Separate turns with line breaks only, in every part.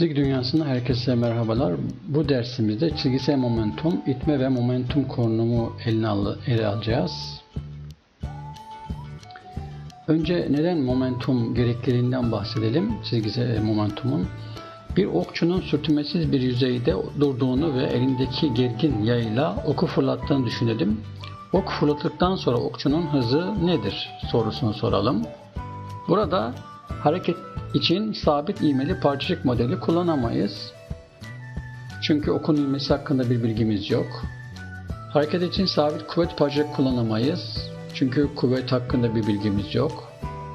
Fizik dünyasında herkese merhabalar. Bu dersimizde çizgisel momentum, itme ve momentum konumu eline al ele alacağız. Önce neden momentum gerekliliğinden bahsedelim çizgisel momentumun. Bir okçunun sürtünmesiz bir yüzeyde durduğunu ve elindeki gergin yayla oku fırlattığını düşünelim. Ok fırlattıktan sonra okçunun hızı nedir sorusunu soralım. Burada hareket için sabit ivmeli parçacık modeli kullanamayız. Çünkü okun ivmesi hakkında bir bilgimiz yok. Hareket için sabit kuvvet parçacık kullanamayız. Çünkü kuvvet hakkında bir bilgimiz yok.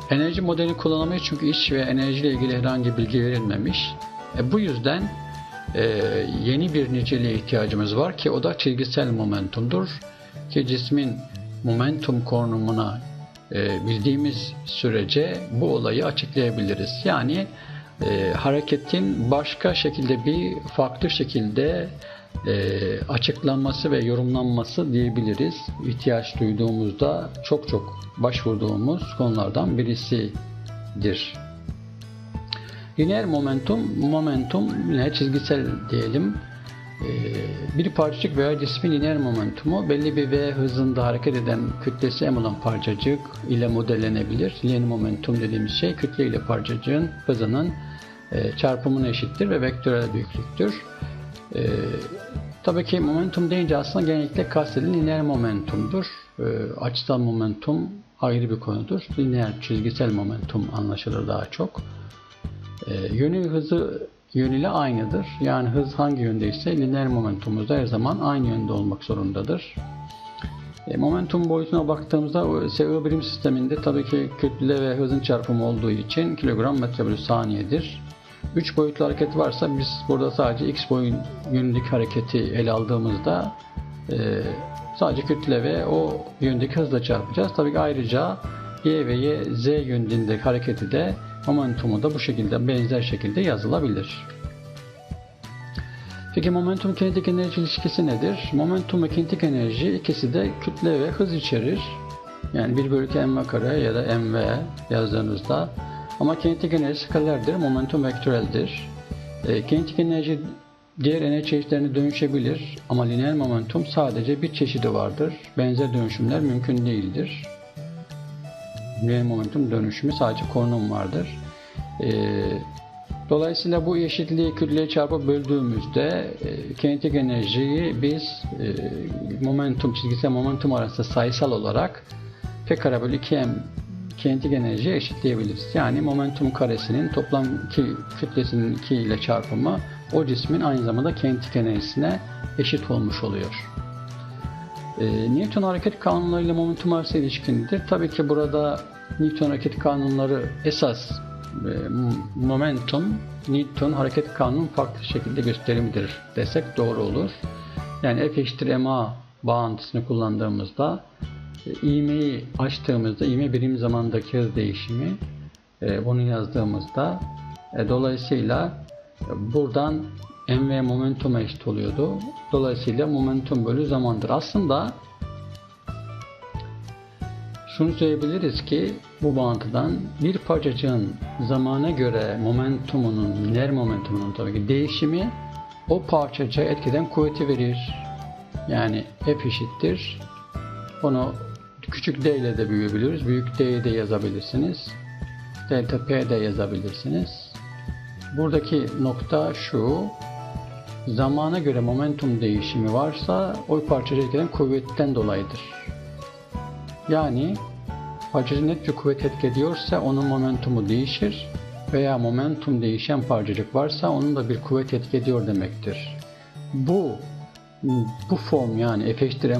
Enerji modeli kullanamayız çünkü iş ve enerji ile ilgili herhangi bilgi verilmemiş. E, bu yüzden e, yeni bir niceliğe ihtiyacımız var ki o da çizgisel momentumdur. Ki cismin momentum konumuna bildiğimiz sürece bu olayı açıklayabiliriz. Yani e, hareketin başka şekilde bir farklı şekilde e, açıklanması ve yorumlanması diyebiliriz. İhtiyaç duyduğumuzda çok çok başvurduğumuz konulardan birisidir. Lineer momentum, momentum yine çizgisel diyelim. Ee, bir parçacık veya cismin lineer momentumu belli bir v hızında hareket eden kütlesi m olan parçacık ile modellenebilir. Lineer momentum dediğimiz şey kütle ile parçacığın hızının e, çarpımına eşittir ve vektörel büyüklüktür. E, tabii ki momentum deyince aslında genellikle kastedilen lineer momentumdur. E, açısal momentum ayrı bir konudur. Lineer çizgisel momentum anlaşılır daha çok. Yönü hızı yönüyle aynıdır. Yani hız hangi yöndeyse lineer momentumumuz da her zaman aynı yönde olmak zorundadır. E, momentum boyutuna baktığımızda SI birim sisteminde tabii ki kütle ve hızın çarpımı olduğu için kilogram metre bölü saniyedir. 3 boyutlu hareket varsa biz burada sadece x boyun yönündeki hareketi ele aldığımızda e, sadece kütle ve o yöndeki hızla çarpacağız. Tabii ki ayrıca y ve y z yönündeki hareketi de momentumu da bu şekilde benzer şekilde yazılabilir. Peki momentum kinetik enerji ilişkisi nedir? Momentum ve kinetik enerji ikisi de kütle ve hız içerir. Yani 1 bölü 2 mv kare ya da mv yazdığınızda ama kinetik enerji skalerdir, momentum vektöreldir. E, kinetik enerji diğer enerji çeşitlerine dönüşebilir ama lineer momentum sadece bir çeşidi vardır. Benzer dönüşümler mümkün değildir. Lineer momentum dönüşümü sadece konum vardır. E, dolayısıyla bu eşitliği kütleye çarpıp böldüğümüzde e, kinetik enerjiyi biz e, momentum çizgisel momentum arasında sayısal olarak p kare bölü 2m kinetik enerjiye eşitleyebiliriz. Yani momentum karesinin toplam ki, kütlesinin 2 ile çarpımı o cismin aynı zamanda kinetik enerjisine eşit olmuş oluyor. E, Newton hareket kanunları ile momentum arası ilişkinidir. Tabii ki burada Newton hareket kanunları esas e, momentum, Newton hareket kanunun farklı şekilde gösterimidir desek doğru olur. Yani F eşittir ma bağıntısını kullandığımızda e, açtığımızda ivme birim zamandaki hız değişimi e, bunu yazdığımızda e, dolayısıyla e, buradan mv momentuma eşit oluyordu. Dolayısıyla momentum bölü zamandır. Aslında şunu söyleyebiliriz ki bu bağıntıdan bir parçacığın zamana göre momentumunun, lineer momentumunun tabii ki değişimi o parçacığa etkiden kuvveti verir. Yani F eşittir. Onu küçük d ile de büyüyebiliriz. Büyük d'yi de yazabilirsiniz. Delta p de yazabilirsiniz. Buradaki nokta şu. Zamana göre momentum değişimi varsa o parçacığa etkiden kuvvetten dolayıdır. Yani parçacık net bir kuvvet etki ediyorsa onun momentumu değişir veya momentum değişen parçacık varsa onun da bir kuvvet etki ediyor demektir. Bu bu form yani F eşittir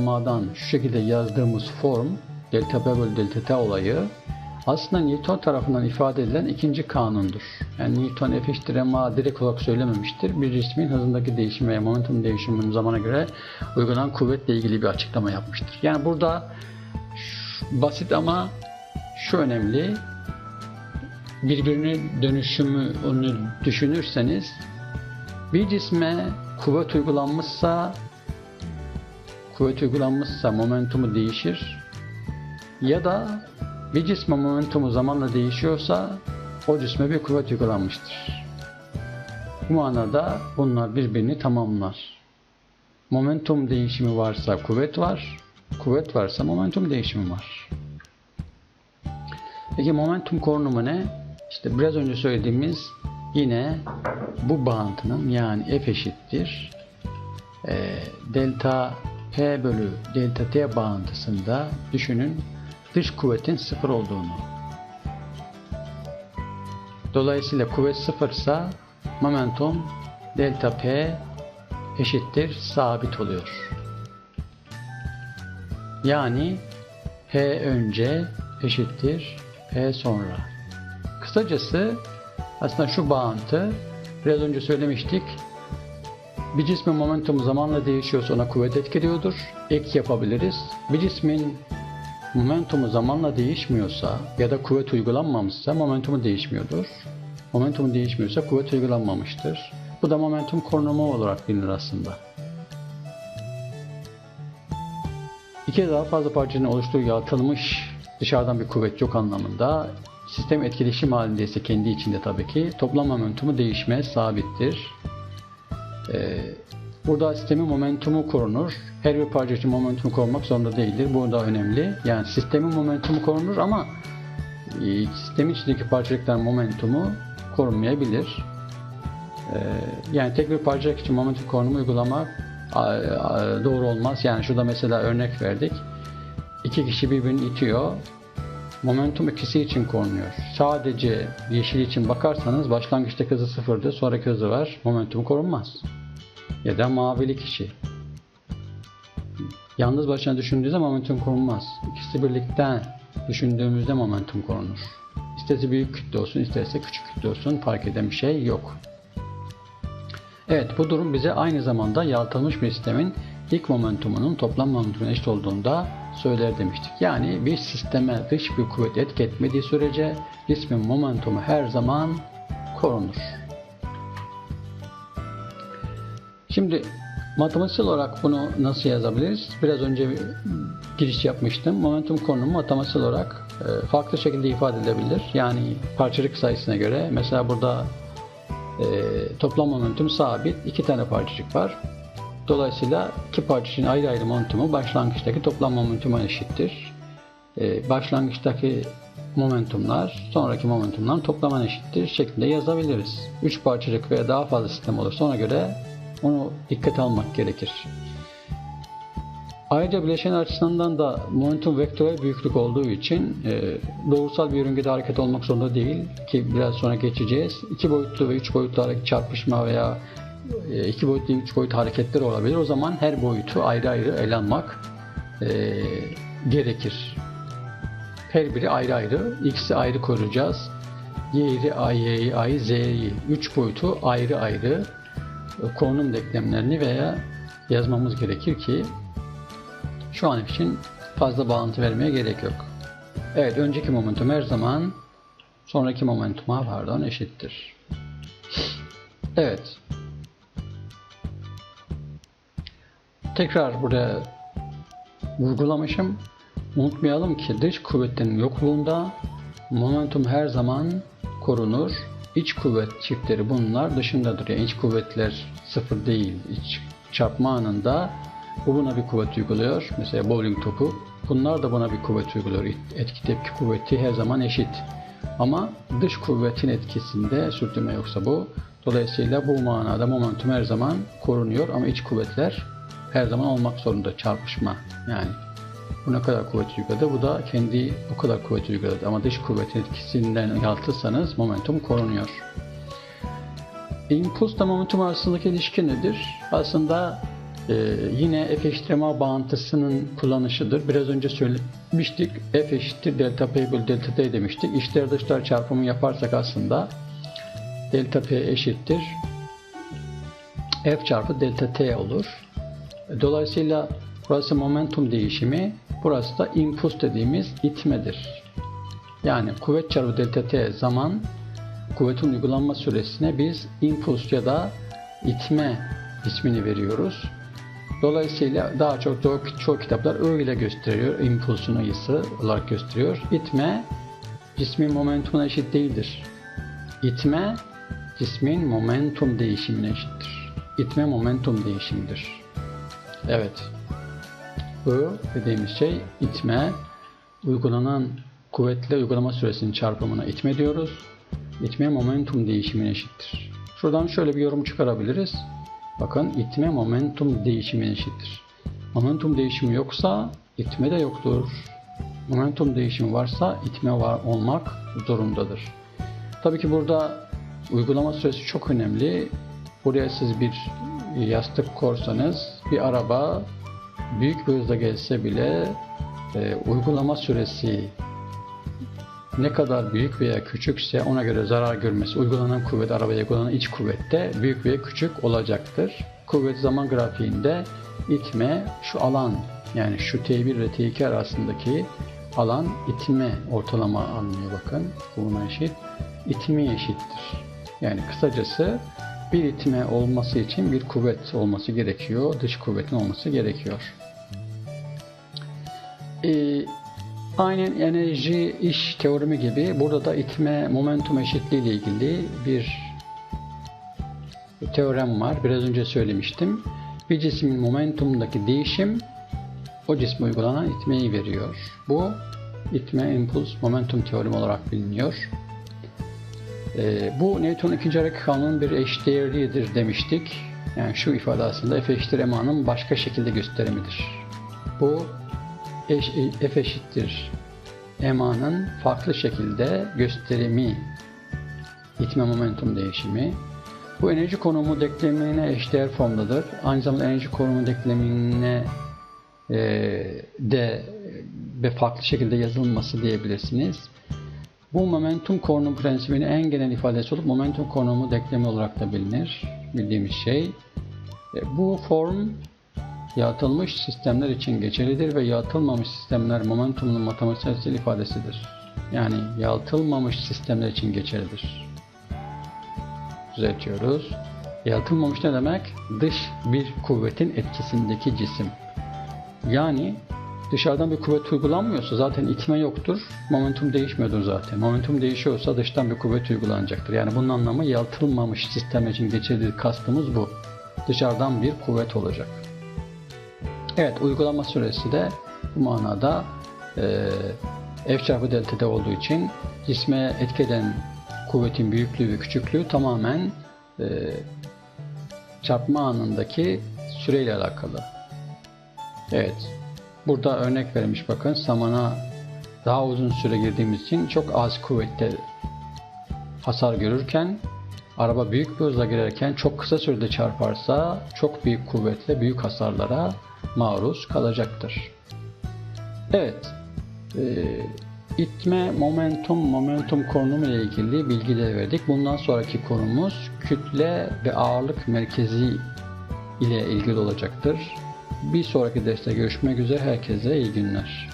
şu şekilde yazdığımız form delta P bölü delta T olayı aslında Newton tarafından ifade edilen ikinci kanundur. Yani Newton F eşittir MA direkt olarak söylememiştir. Bir cismin hızındaki değişim veya momentum değişiminin zamana göre uygulanan kuvvetle ilgili bir açıklama yapmıştır. Yani burada basit ama şu önemli birbirine dönüşümü onu düşünürseniz bir cisme kuvvet uygulanmışsa kuvvet uygulanmışsa momentumu değişir ya da bir cisme momentumu zamanla değişiyorsa o cisme bir kuvvet uygulanmıştır. Bu manada bunlar birbirini tamamlar. Momentum değişimi varsa kuvvet var, kuvvet varsa momentum değişimi var. Peki momentum korunumu ne? İşte biraz önce söylediğimiz yine bu bağıntının yani F eşittir e, delta P bölü delta T bağıntısında düşünün dış kuvvetin sıfır olduğunu. Dolayısıyla kuvvet sıfırsa momentum delta P eşittir sabit oluyor. Yani P önce eşittir P sonra. Kısacası aslında şu bağıntı biraz önce söylemiştik. Bir cismin momentumu zamanla değişiyorsa ona kuvvet etkiliyordur. Ek yapabiliriz. Bir cismin momentumu zamanla değişmiyorsa ya da kuvvet uygulanmamışsa momentumu değişmiyordur. Momentumu değişmiyorsa kuvvet uygulanmamıştır. Bu da momentum korunumu olarak bilinir aslında. İki daha fazla parçanın oluştuğu yaratılmış dışarıdan bir kuvvet yok anlamında. Sistem etkileşim halindeyse kendi içinde tabii ki toplam momentumu değişmez, sabittir. Ee, burada sistemin momentumu korunur. Her bir parça için momentumu korumak zorunda değildir. Bu da önemli. Yani sistemin momentumu korunur ama e, sistemin içindeki parçacıkların momentumu korunmayabilir. Ee, yani tek bir parçacık için momentum korunumu uygulamak doğru olmaz. Yani şurada mesela örnek verdik. İki kişi birbirini itiyor. Momentum ikisi için korunuyor. Sadece yeşil için bakarsanız başlangıçta hızı sıfırdı, sonraki hızı var. Momentum korunmaz. Ya da mavili kişi. Yalnız başına düşündüğünüzde momentum korunmaz. İkisi birlikte düşündüğümüzde momentum korunur. İsterse büyük kütle olsun, isterse küçük kütle olsun fark eden bir şey yok. Evet bu durum bize aynı zamanda yaratılmış bir sistemin ilk momentumunun toplam momentumun eşit olduğunda söyler demiştik. Yani bir sisteme dış bir kuvvet etki etmediği sürece cismin momentumu her zaman korunur. Şimdi matematiksel olarak bunu nasıl yazabiliriz? Biraz önce giriş yapmıştım. Momentum konumu matematiksel olarak e, farklı şekilde ifade edilebilir. Yani parçacık sayısına göre mesela burada e, toplam momentum sabit. iki tane parçacık var. Dolayısıyla iki parçacığın ayrı ayrı momentumu başlangıçtaki toplam momentuma eşittir. E, başlangıçtaki momentumlar sonraki momentumların toplamına eşittir şeklinde yazabiliriz. Üç parçacık veya daha fazla sistem olursa ona göre onu dikkate almak gerekir. Ayrıca bileşen açısından da momentum vektörel büyüklük olduğu için e, doğrusal bir yörüngede hareket olmak zorunda değil ki biraz sonra geçeceğiz. İki boyutlu ve üç boyutlu çarpışma veya e, iki boyutlu üç boyutlu hareketler olabilir. O zaman her boyutu ayrı ayrı ele almak e, gerekir. Her biri ayrı ayrı. X'i ayrı koruyacağız. Y'yi, A'yı, A'yı, Z'yi. Üç boyutu ayrı ayrı konum denklemlerini veya yazmamız gerekir ki şu an için fazla bağıntı vermeye gerek yok. Evet önceki momentum her zaman sonraki momentuma pardon eşittir. Evet. Tekrar buraya vurgulamışım. Unutmayalım ki dış kuvvetin yokluğunda momentum her zaman korunur. İç kuvvet çiftleri bunlar dışındadır. Yani iç kuvvetler sıfır değil. İç çarpma anında bu buna bir kuvvet uyguluyor. Mesela bowling topu. Bunlar da buna bir kuvvet uyguluyor. Etki tepki kuvveti her zaman eşit. Ama dış kuvvetin etkisinde sürtünme yoksa bu. Dolayısıyla bu manada momentum her zaman korunuyor ama iç kuvvetler her zaman olmak zorunda çarpışma. Yani bu ne kadar kuvvet uyguladı, bu da kendi bu kadar kuvvet uyguladı. Ama dış kuvvetin etkisinden yaratırsanız momentum korunuyor. Impuls ile momentum arasındaki ilişki nedir? Aslında ee, yine F eşittir bağıntısının kullanışıdır. Biraz önce söylemiştik. F eşittir delta P bölü delta T demiştik. İçler dışlar çarpımı yaparsak aslında delta P eşittir F çarpı delta T olur. Dolayısıyla burası momentum değişimi, burası da impuls dediğimiz itmedir. Yani kuvvet çarpı delta T zaman kuvvetin uygulanma süresine biz impuls ya da itme ismini veriyoruz. Dolayısıyla daha çok çoğu, çoğu kitaplar öyle gösteriyor. impulsunu ısı olarak gösteriyor. İtme cismin momentumuna eşit değildir. İtme cismin momentum değişimine eşittir. İtme momentum değişimidir. Evet. Bu dediğimiz şey itme, uygulanan kuvvetle uygulama süresinin çarpımına itme diyoruz. İtme momentum değişimine eşittir. Şuradan şöyle bir yorum çıkarabiliriz. Bakın itme momentum değişimine eşittir. Momentum değişimi yoksa itme de yoktur. Momentum değişimi varsa itme var olmak zorundadır. Tabii ki burada uygulama süresi çok önemli. Buraya siz bir yastık korsanız bir araba büyük bir hızla gelse bile e, uygulama süresi ne kadar büyük veya küçükse ona göre zarar görmesi uygulanan kuvvet arabaya uygulanan iç kuvvette büyük veya küçük olacaktır. Kuvvet zaman grafiğinde itme şu alan yani şu T1 ile T2 arasındaki alan itme ortalama almıyor bakın. Bu buna eşit. İtme eşittir. Yani kısacası bir itme olması için bir kuvvet olması gerekiyor. Dış kuvvetin olması gerekiyor. Ee, aynen enerji iş teoremi gibi burada da itme momentum eşitliği ile ilgili bir teorem var. Biraz önce söylemiştim. Bir cismin momentumundaki değişim o cisme uygulanan itmeyi veriyor. Bu itme impuls momentum teoremi olarak biliniyor. Ee, bu Newton'un ikinci hareket kanunun bir eşdeğerliğidir demiştik. Yani şu ifade aslında F eşittir MA'nın başka şekilde gösterimidir. Bu eş, F eşittir MA'nın farklı şekilde gösterimi itme momentum değişimi. Bu enerji konumu denklemine eşdeğer formdadır. Aynı zamanda enerji konumu denklemine e, de ve farklı şekilde yazılması diyebilirsiniz. Bu momentum konumu prensibinin en genel ifadesi olup momentum konumu denklemi olarak da bilinir. Bildiğimiz şey. E, bu form yaratılmış sistemler için geçerlidir ve yaratılmamış sistemler momentumun matematiksel ifadesidir. Yani yaratılmamış sistemler için geçerlidir. Düzeltiyoruz. Yaratılmamış ne demek? Dış bir kuvvetin etkisindeki cisim. Yani dışarıdan bir kuvvet uygulanmıyorsa zaten itme yoktur. Momentum değişmiyordur zaten. Momentum değişiyorsa dıştan bir kuvvet uygulanacaktır. Yani bunun anlamı yaratılmamış sistem için geçerli kastımız bu. Dışarıdan bir kuvvet olacak. Evet uygulama süresi de bu manada e, F çarpı delta'da olduğu için cisme etki eden kuvvetin büyüklüğü ve küçüklüğü tamamen e, çarpma anındaki süreyle alakalı. Evet. Burada örnek vermiş bakın. Samana daha uzun süre girdiğimiz için çok az kuvvette hasar görürken araba büyük bir hızla girerken çok kısa sürede çarparsa çok büyük kuvvetle büyük hasarlara maruz kalacaktır. Evet. E, itme momentum momentum konumu ile ilgili bilgiler verdik. Bundan sonraki konumuz kütle ve ağırlık merkezi ile ilgili olacaktır. Bir sonraki derste görüşmek üzere. Herkese iyi günler.